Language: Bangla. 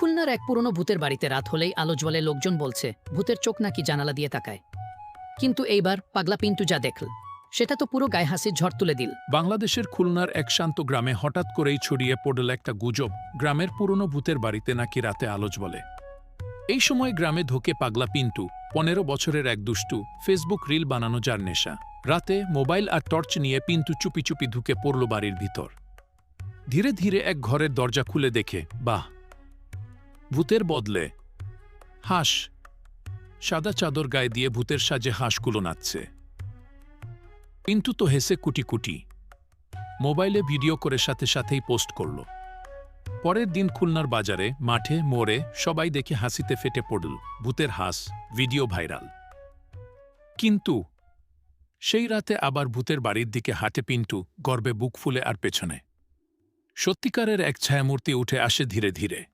খুলনার এক পুরনো ভূতের বাড়িতে রাত হলেই আলো জ্বলে লোকজন বলছে, ভূতের চোখ নাকি জানালা দিয়ে তাকায়। কিন্তু এইবার পাগলা পিন্টু যা দেখল, সেটা তো পুরো গায়ে হাসির ঝড় তুলে দিল। বাংলাদেশের খুলনার এক শান্ত গ্রামে হঠাৎ করেই ছড়িয়ে পড়ল একটা গুজব, গ্রামের পুরনো ভূতের বাড়িতে নাকি রাতে আলোচ বলে এই সময় গ্রামে ঢোকে পাগলা পিন্টু, পনেরো বছরের এক দুষ্টু, ফেসবুক রিল বানানো যার নেশা। রাতে মোবাইল আর টর্চ নিয়ে পিন্টু চুপি চুপি ঢুকে পড়ল বাড়ির ভিতর। ধীরে ধীরে এক ঘরের দরজা খুলে দেখে, বাহ ভূতের বদলে। হাঁস। সাদা চাদর গায়ে দিয়ে ভূতের সাজে হাঁসগুলো নাচছে পিন্টু তো হেসে কুটি কুটি। মোবাইলে ভিডিও করে সাথে সাথেই পোস্ট করল। পরের দিন খুলনার বাজারে, মাঠে, মোড়ে সবাই দেখে হাসিতে ফেটে পড়ল। ভূতের হাস, ভিডিও ভাইরাল। কিন্তু সেই রাতে আবার ভূতের বাড়ির দিকে হাঁটে পিন্টু, গর্বে বুক ফুলে আর পেছনে। সত্যিকারের এক ছায়ামূর্তি উঠে আসে ধীরে ধীরে।